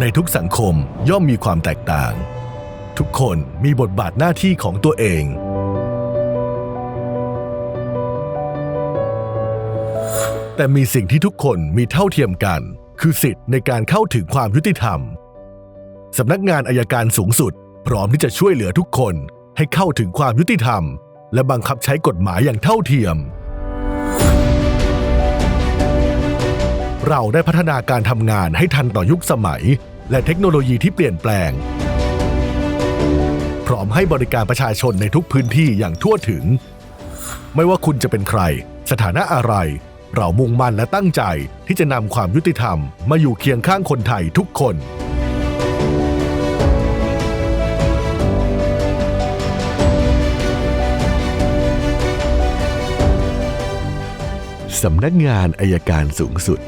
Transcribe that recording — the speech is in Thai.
ในทุกสังคมย่อมมีความแตกต่าง ทุกคนมีบทบาทหน้าที่ของตัวเอง แต่มีสิ่งที่ทุกคนมีเท่าเทียมกัน คือสิทธิ์ในการเข้าถึงความยุติธรรมสำนักงานอายการสูงสุด พร้อมที่จะช่วยเหลือทุกคนให้เข้าถึงความยุติธรรม และบังคับใช้กฎหมายอย่างเท่าเทียม เราได้พัฒนาการทำงานให้ทันต่อยุคสมัย และเทคโนโลยีที่เปลี่ยนแปลง พร้อมให้บริการประชาชนในทุกพื้นที่อย่างทั่วถึง ไม่ว่าคุณจะเป็นใคร สถานะอะไร เรามุ่งมั่นและตั้งใจที่จะนำความยุติธรรมมาอยู่เคียงข้างคนไทยทุกคนสำนักงานอายการสูงสุด